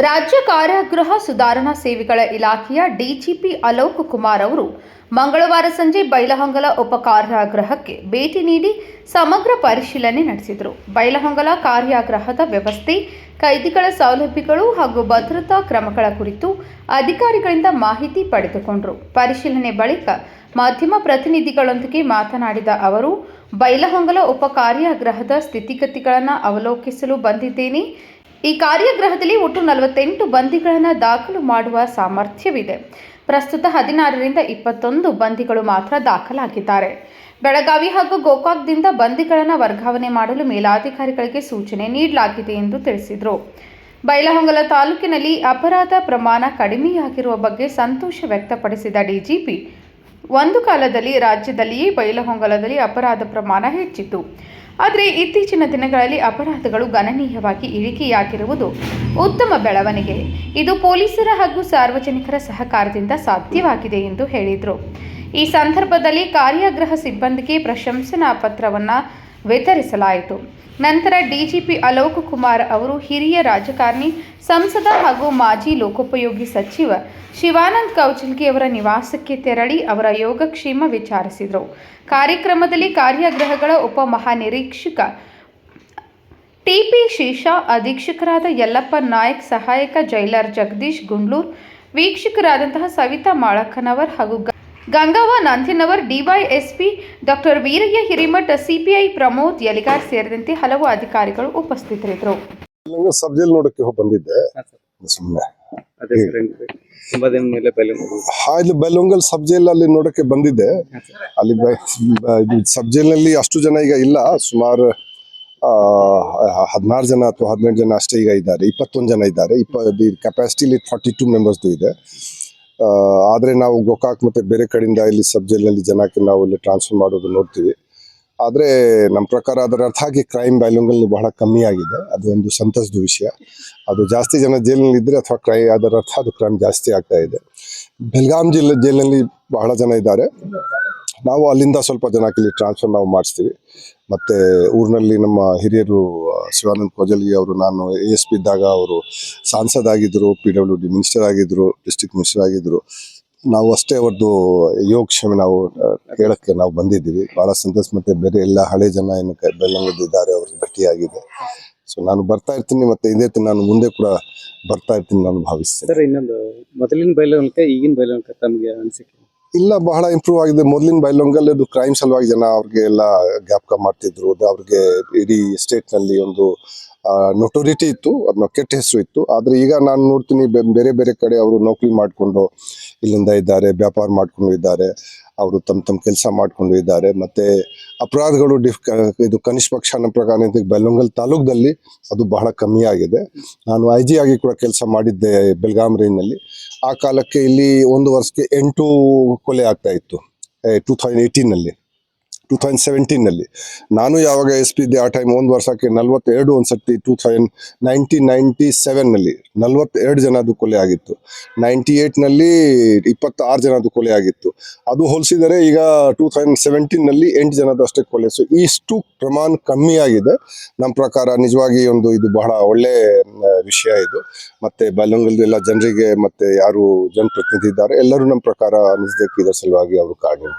ರಾಜ್ಯ ಕಾರಾಗೃಹ ಸುಧಾರಣಾ ಸೇವೆಗಳ ಇಲಾಖೆಯ ಡಿಜಿಪಿ ಅಲೋಕ್ ಕುಮಾರ್ ಅವರು ಮಂಗಳವಾರ ಸಂಜೆ ಬೈಲಹೊಂಗಲ ಉಪ ಕಾರ್ಯಾಗೃಹಕ್ಕೆ ಭೇಟಿ ನೀಡಿ ಸಮಗ್ರ ಪರಿಶೀಲನೆ ನಡೆಸಿದರು. ಬೈಲಹೊಂಗಲ ಕಾರ್ಯಾಗ್ರಹದ ವ್ಯವಸ್ಥೆ, ಕೈದಿಗಳ ಸೌಲಭ್ಯಗಳು ಹಾಗೂ ಭದ್ರತಾ ಕ್ರಮಗಳ ಕುರಿತು ಅಧಿಕಾರಿಗಳಿಂದ ಮಾಹಿತಿ ಪಡೆದುಕೊಂಡರು. ಪರಿಶೀಲನೆ ಬಳಿಕ ಮಾಧ್ಯಮ ಪ್ರತಿನಿಧಿಗಳೊಂದಿಗೆ ಮಾತನಾಡಿದ ಅವರು, ಬೈಲಹೊಂಗಲ ಉಪ ಕಾರ್ಯಾಗೃಹದ ಸ್ಥಿತಿಗತಿಗಳನ್ನು ಅವಲೋಕಿಸಲು ಬಂದಿದ್ದೇನೆ. ಈ ಕಾರ್ಯಗ್ರಹದಲ್ಲಿ ಒಟ್ಟು ನಲವತ್ತೆಂಟು ಬಂದಿಗಳನ್ನು ದಾಖಲು ಮಾಡುವ ಸಾಮರ್ಥ್ಯವಿದೆ. ಪ್ರಸ್ತುತ ಹದಿನಾರರಿಂದ ಇಪ್ಪತ್ತೊಂದು ಬಂದಿಗಳು ಮಾತ್ರ ದಾಖಲಾಗಿದ್ದಾರೆ. ಬೆಳಗಾವಿ ಹಾಗೂ ಗೋಕಾಕ್ದಿಂದ ಬಂದಿಗಳನ್ನು ವರ್ಗಾವಣೆ ಮಾಡಲು ಮೇಲಾಧಿಕಾರಿಗಳಿಗೆ ಸೂಚನೆ ನೀಡಲಾಗಿದೆ ಎಂದು ತಿಳಿಸಿದರು. ಬೈಲಹೊಂಗಲ ತಾಲೂಕಿನಲ್ಲಿ ಅಪರಾಧ ಪ್ರಮಾಣ ಕಡಿಮೆಯಾಗಿರುವ ಬಗ್ಗೆ ಸಂತೋಷ ವ್ಯಕ್ತಪಡಿಸಿದ ಡಿಜಿಪಿ, ಒಂದು ಕಾಲದಲ್ಲಿ ರಾಜ್ಯದಲ್ಲಿಯೇ ಬೈಲಹೊಂಗಲದಲ್ಲಿ ಅಪರಾಧ ಪ್ರಮಾಣ ಹೆಚ್ಚಿತ್ತು. ಆದರೆ ಇತ್ತೀಚಿನ ದಿನಗಳಲ್ಲಿ ಅಪರಾಧಗಳು ಗಣನೀಯವಾಗಿ ಇಳಿಕೆಯಾಗಿರುವುದು ಉತ್ತಮ ಬೆಳವಣಿಗೆ. ಇದು ಪೊಲೀಸರ ಹಾಗೂ ಸಾರ್ವಜನಿಕರ ಸಹಕಾರದಿಂದ ಸಾಧ್ಯವಾಗಿದೆ ಎಂದು ಹೇಳಿದರು. ಈ ಸಂದರ್ಭದಲ್ಲಿ ಕಾರ್ಯಾಗೃಹ ಸಿಬ್ಬಂದಿಗೆ ಪ್ರಶಂಸನಾ ಪತ್ರವನ್ನು ವಿತರಿಸಲಾಯಿತು. ನಂತರ ಡಿಜಿಪಿ ಅಲೋಕ್ ಕುಮಾರ್ ಅವರು ಹಿರಿಯ ರಾಜಕಾರಣಿ, ಸಂಸದ ಹಾಗೂ ಮಾಜಿ ಲೋಕೋಪಯೋಗಿ ಸಚಿವ ಶಿವಾನಂದ್ ಕೌಚಲ್ಗಿ ಅವರ ನಿವಾಸಕ್ಕೆ ತೆರಳಿ ಅವರ ಯೋಗಕ್ಷೇಮ ವಿಚಾರಿಸಿದರು. ಕಾರ್ಯಕ್ರಮದಲ್ಲಿ ಕಾರ್ಯಾಗ್ರಹಗಳ ಉಪ ಮಹಾನಿರೀಕ್ಷಕ ಟಿಪಿ ಶೀಶಾ, ಅಧೀಕ್ಷಕರಾದ ಯಲ್ಲಪ್ಪ ನಾಯಕ್, ಸಹಾಯಕ ಜೈಲರ್ ಜಗದೀಶ್ ಗುಂಡ್ಲೂರ್, ವೀಕ್ಷಕರಾದಂತಹ ಸವಿತಾ ಮಾಳಕ್ಕನವರ್ ಹಾಗೂ ಗ- Gangavva Nandinavar DYSP doctor Veerayya Hiremath CPI Pramod Yaligar ಸೇರಿದಂತೆ ಹಲವು ಅಧಿಕಾರಿಗಳು ಉಪಸ್ಥಿತರಿದ್ದರು. ಸಬ್ಜೆಲ್ ಸಬ್ ಜೈಲ್ ನೋಡಕ್ಕೆ ಬಂದಿದ್ದೆ ಸುಮ್ಮನೆ ಇಲ್ಲಿ ಬೆಲ್ಲೊಂಗಲ್ ಸಬ್ ಜೈಲ್ ಅಲ್ಲಿ ನೋಡಕ್ಕೆ ಬಂದಿದ್ದೆ. ಅಲ್ಲಿ ಸಬ್ ಜೈಲ್ನಲ್ಲಿ ಅಷ್ಟು ಜನ ಈಗ ಇಲ್ಲ. ಸುಮಾರು ಹದಿನಾರು ಜನ ಅಥವಾ ಹದಿನೆಂಟು ಜನ ಅಷ್ಟೇ ಈಗ ಇದ್ದಾರೆ. ಇಪ್ಪತ್ತೊಂದು ಜನ ಇದ್ದಾರೆ. ಇಪ್ಪ ಕೆಪಾಸಿಟಿಲಿ ಫಾರ್ಟಿ ಟೂ ಮೆಂಬರ್ಸ್ದು ಇದೆ. ಆದ್ರೆ ನಾವು ಗೋಕಾಕ್ ಮತ್ತು ಬೇರೆ ಕಡೆಯಿಂದ ಇಲ್ಲಿ ಸಬ್ ಜೈಲ್ನಲ್ಲಿ ಜನಕ್ಕೆ ನಾವು ಇಲ್ಲಿ ಟ್ರಾನ್ಸ್ಫರ್ ಮಾಡೋದು ನೋಡ್ತೀವಿ. ಆದರೆ ನಮ್ಮ ಪ್ರಕಾರ ಅದರ ಅರ್ಥ ಆಗಿ ಕ್ರೈಮ್ ಬ್ಯಾಲ್ಯೂಂಗಲ್ಲಿ ಬಹಳ ಕಮ್ಮಿ ಆಗಿದೆ. ಅದು ಒಂದು ಸಂತಸದ ವಿಷಯ. ಅದು ಜಾಸ್ತಿ ಜನ ಜೈಲಿನಲ್ಲಿ ಇದ್ದರೆ ಅಥವಾ ಕ್ರೈ, ಅದರ ಅರ್ಥ ಅದು ಕ್ರೈಮ್ ಜಾಸ್ತಿ ಆಗ್ತಾ ಇದೆ. ಬೆಲ್ಗಾಂ ಜಿಲ್ಲೆ ಜೈಲಿನಲ್ಲಿ ಬಹಳ ಜನ ಇದ್ದಾರೆ. ನಾವು ಅಲ್ಲಿಂದ ಸ್ವಲ್ಪ ಜನಕ್ಕೆ ಇಲ್ಲಿ ಟ್ರಾನ್ಸ್ಫರ್ ನಾವು ಮಾಡಿಸ್ತೀವಿ. ಮತ್ತು ಊರಿನಲ್ಲಿ ನಮ್ಮ ಹಿರಿಯರು ಶಿವಾನಂದ್ ಕೋಜಲ್ಗಿ ಅವರು, ನಾನು ಎ ಎಸ್ ಪಿ ಇದ್ದಾಗ ಅವರು ಸಾಂಸದ್ ಆಗಿದ್ರು ಪಿ ಡಬ್ಲ್ಯೂ ಡಿ ಮಿನಿಸ್ಟರ್ ಆಗಿದ್ರು ಡಿಸ್ಟ್ರಿಕ್ಟ್ ಮಿನಿಸ್ಟರ್ ಆಗಿದ್ರು. ನಾವು ಅಷ್ಟೇ ಅವ್ರದ್ದು ಯೋಗಕ್ಷೇಮ ನಾವು ಹೇಳಕ್ಕೆ ನಾವು ಬಂದಿದ್ದೀವಿ. ಬಹಳ ಸಂತೋಷ ಮತ್ತೆ ಬೇರೆ ಎಲ್ಲ ಹಳೆ ಜನ ಏನು ಬೆಲ್ಲಂಗದಿದ್ದಾರೆ ಅವ್ರಿಗೆ ಭೇಟಿಯಾಗಿದೆ. ಸೊ ನಾನು ಬರ್ತಾ ಇರ್ತೀನಿ ಮತ್ತೆ ಇದೇ ನಾನು ಮುಂದೆ ಕೂಡ ಬರ್ತಾ ಇರ್ತೀನಿ ನಾನು ಭಾವಿಸ್ತೇನೆ. ಸರ್, ಇನ್ನೊಂದು ಮೊದಲಿನ ಬೈಲೊಂಗಕ್ಕೆ ಈಗಿನ ಬೈಲೊಂಗಕ್ಕೆ ತಮಗೆ ಅನಿಸಿಕೆ? ಇಲ್ಲ, ಬಹಳ ಇಂಪ್ರೂವ್ ಆಗಿದೆ. ಮೊದಲಿನ ಬೈಲೊಂಗಲ್ ಅದು ಕ್ರೈಮ್ ಸಲುವಾಗಿ ಜನ ಅವ್ರಿಗೆ ಎಲ್ಲ ಕಮ್ ಮಾಡ್ತಿದ್ರು. ಅವ್ರಿಗೆ ಇಡೀ ಸ್ಟೇಟ್ನಲ್ಲಿ ಒಂದು ನೊಟೋರಿಟಿ ಇತ್ತು. ಅದನ್ನ ಕೆಟ್ಟ ಹೆಸರು ಇತ್ತು. ಆದರೆ ಈಗ ನಾನು ನೋಡ್ತೀನಿ ಬೇರೆ ಬೇರೆ ಕಡೆ ಅವರು ನೌಕರಿ ಮಾಡಿಕೊಂಡು ಇಲ್ಲಿಂದ ಇದ್ದಾರೆ, ವ್ಯಾಪಾರ ಮಾಡ್ಕೊಂಡು ಇದ್ದಾರೆ. ಅವರು ತಮ್ಮ ತಮ್ಮ ಕೆಲಸ ಮಾಡ್ಕೊಂಡು ಇದ್ದಾರೆ. ಮತ್ತೆ ಅಪರಾಧಗಳು ಡಿಫ್ ಇದು ಕನಿಷ್ಠ ಪಕ್ಷ ನಮ್ಮ ಪ್ರಕಾರ ಬೆಲ್ಲೊಂಗಲ್ ತಾಲೂಕದಲ್ಲಿ ಅದು ಬಹಳ ಕಮ್ಮಿ ಆಗಿದೆ. ನಾನು ಐ ಜಿ ಆಗಿ ಕೂಡ ಕೆಲಸ ಮಾಡಿದ್ದೆ ಬೆಳಗಾಂ ಆ ಕಾಲಕ್ಕೆ ಇಲ್ಲಿ ಒಂದು ವರ್ಷಕ್ಕೆ ಎಂಟು ಕೊಲೆ ಆಗ್ತಾ ಇತ್ತು ಟೂ ತೌಸಂಡ್ ಏಯ್ಟೀನಲ್ಲಿ ಟೂ ತೌಸಂಡ್ ಸೆವೆಂಟೀನಲ್ಲಿ ನಾನು ಯಾವಾಗ ಎಸ್ ಪಿ ಇದ್ದೆ ಆ ಟೈಮ್ ಒಂದು ವರ್ಷಕ್ಕೆ ನಲ್ವತ್ತೆರಡು ಸರ್ತಿ ಟೂ ತೌಸಂಡ್ ನೈನ್ಟೀನ್ ನೈಂಟಿ ಸೆವೆನ್ನಲ್ಲಿ ನಲ್ವತ್ತೆರಡು ಜನದ್ದು ಕೊಲೆ ಆಗಿತ್ತು. ನೈಂಟಿ ಏಯ್ಟ್ನಲ್ಲಿ ಇಪ್ಪತ್ತಾರು ಜನದ್ದು ಕೊಲೆ ಆಗಿತ್ತು. ಅದು ಹೋಲಿಸಿದರೆ ಈಗ ಟೂ ತೌಸಂಡ್ ಸೆವೆಂಟೀನಲ್ಲಿ ಎಂಟು ಜನದ್ದು ಅಷ್ಟೇ ಕೊಲೆ. ಸೊ ಇಷ್ಟು ಪ್ರಮಾಣ ಕಮ್ಮಿ ಆಗಿದೆ. ನಮ್ಮ ಪ್ರಕಾರ ನಿಜವಾಗಿ ಒಂದು ಇದು ಬಹಳ ಒಳ್ಳೆ ವಿಷಯ ಇದು. ಮತ್ತೆ ಬಲ್ಲಂಗಲ್ದೆಲ್ಲ ಜನರಿಗೆ ಮತ್ತೆ ಯಾರು ಜನಪ್ರತಿನಿಧಿ ಇದ್ದಾರೆ ಎಲ್ಲರೂ ನಮ್ಮ ಪ್ರಕಾರ ನಿಜಕ್ಕೆ ಇದರ ಸಲುವಾಗಿ ಅವರು ಕಾರಣ